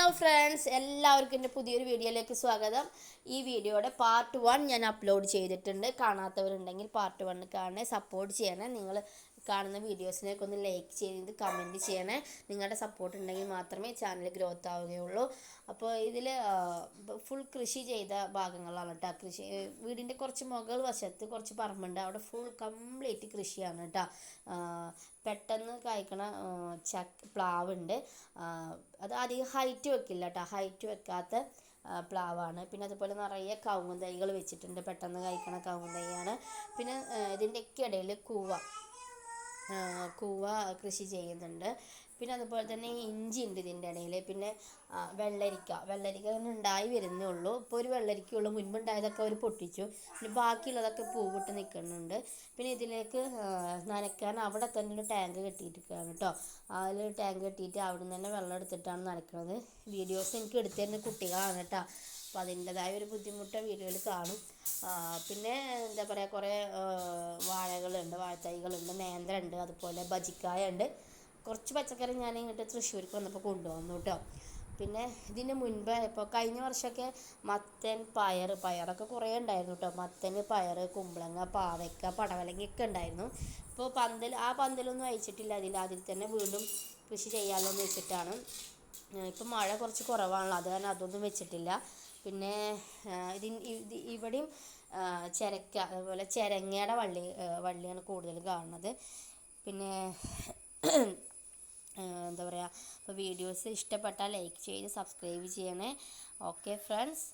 Hello friends എല്ലാവർക്കും എന്റെ പുതിയൊരു വീഡിയോയിലേക്ക് സ്വാഗതം. ഈ വീഡിയോയുടെ പാർട്ട് വൺ ഞാൻ അപ്ലോഡ് ചെയ്തിട്ടുണ്ട്. കാണാത്തവരുണ്ടെങ്കിൽ പാർട്ട് വൺ കാണണേ സപ്പോർട്ട് ചെയ്യണേ. നിങ്ങൾ കാണുന്ന വീഡിയോസിനൊക്കെ ഒന്ന് ലൈക്ക് ചെയ്ത് കമന്റ് ചെയ്യണേ. നിങ്ങളുടെ സപ്പോർട്ട് ഉണ്ടെങ്കിൽ മാത്രമേ ചാനൽ ഗ്രോത്ത് ആവുകയുള്ളൂ. അപ്പോൾ ഇതിൽ ഫുൾ കൃഷി ചെയ്ത ഭാഗങ്ങളാണ് കേട്ടോ കൃഷി. വീടിന്റെ കുറച്ച് മുകൾ വശത്ത് കുറച്ച് പറമ്പുണ്ട്. അവിടെ ഫുൾ കംപ്ലീറ്റ് കൃഷിയാണ് കേട്ടോ പെട്ടെന്ന് കായ്ക്കണ ചക്ക പ്ലാവുണ്ട്. അത് അധികം ഹൈറ്റ് വെക്കില്ല കേട്ടോ ഹൈറ്റ് വെക്കാത്ത പ്ലാവാണ്. പിന്നെ അതുപോലെ നിറയെ കവുങ്ങ് വെച്ചിട്ടുണ്ട്. പെട്ടെന്ന് കായ്ക്കണ കവുങ്ങ് പിന്നെ ഇതിന്റെയൊക്കെ ഇടയിൽ കൂവ. കൂവ കൃഷി ചെയ്യുന്നുണ്ട്. പിന്നെ അതുപോലെ തന്നെ ഇഞ്ചി ഉണ്ട് ഇതിന്റെ ഇടയിൽ. പിന്നെ വെള്ളരിക്ക. വെള്ളരിക്ക തന്നെ ഉണ്ടായി വരുന്നേ ഉള്ളൂ. ഇപ്പോൾ ഒരു വെള്ളരിക്കുള്ളൂ മുൻപുണ്ടായതൊക്കെ അവർ പൊട്ടിച്ചു. പിന്നെ ബാക്കിയുള്ളതൊക്കെ പൂവിട്ട് നിൽക്കുന്നുണ്ട്. പിന്നെ ഇതിലേക്ക് നനയ്ക്കാൻ അവിടെ തന്നെ ഒരു ടാങ്ക് കെട്ടിയിട്ടിരിക്കുകയാണ് കേട്ടോ. അതിൽ ടാങ്ക് കെട്ടിയിട്ട് അവിടെ നിന്ന് തന്നെ വെള്ളം എടുത്തിട്ടാണ് നനയ്ക്കുന്നത് വീഡിയോസ് എനിക്ക് എടുത്തു തരുന്ന കുട്ടികളാണ് കേട്ടോ. അപ്പോൾ അതിന്റെതായ ഒരു ബുദ്ധിമുട്ട് വീഡിയോയിൽ കാണും. പിന്നെ എന്താ പറയുക കുറേ വാഴകളുണ്ട് വാഴത്തൈകളുണ്ട് നേന്ത്രണ്ട് അതുപോലെ ബജിക്കായ ഉണ്ട് കുറച്ച് പച്ചക്കറി ഞാൻ ഇങ്ങോട്ട് തൃശ്ശൂർക്ക് വന്നപ്പോൾ കൊണ്ടുവന്നു കേട്ടോ പിന്നെ ഇതിന് മുൻപ് ഇപ്പോൾ കഴിഞ്ഞ വർഷമൊക്കെ മത്തൻ പയർ പയറൊക്കെ കുറേ ഉണ്ടായിരുന്നു കേട്ടോ മത്തൻ പയർ കുമ്പളങ്ങ പാവയ്ക്ക പടവലങ്ങയൊക്കെ ഉണ്ടായിരുന്നു. ഇപ്പോൾ പന്തൽ ആ പന്തലൊന്നും അയച്ചിട്ടില്ല അതിൽ അതിൽ തന്നെ വീണ്ടും കൃഷി ചെയ്യാമല്ലോ എന്ന് വെച്ചിട്ടാണ്. ഇപ്പം മഴ കുറച്ച് കുറവാണല്ലോ. അത് കാരണം അതൊന്നും വെച്ചിട്ടില്ല. പിന്നെ ഇത് ഇവിടെയും ചിരക്ക അതുപോലെ ചിരങ്ങയുടെ വള്ളി വള്ളിയാണ് കൂടുതൽ കാണുന്നത്. പിന്നെ എന്താ പറയുക അപ്പോൾ വീഡിയോസ് ഇഷ്ടപ്പെട്ടാൽ ലൈക്ക് ചെയ്ത് സബ്സ്ക്രൈബ് ചെയ്യണേ. Okay friends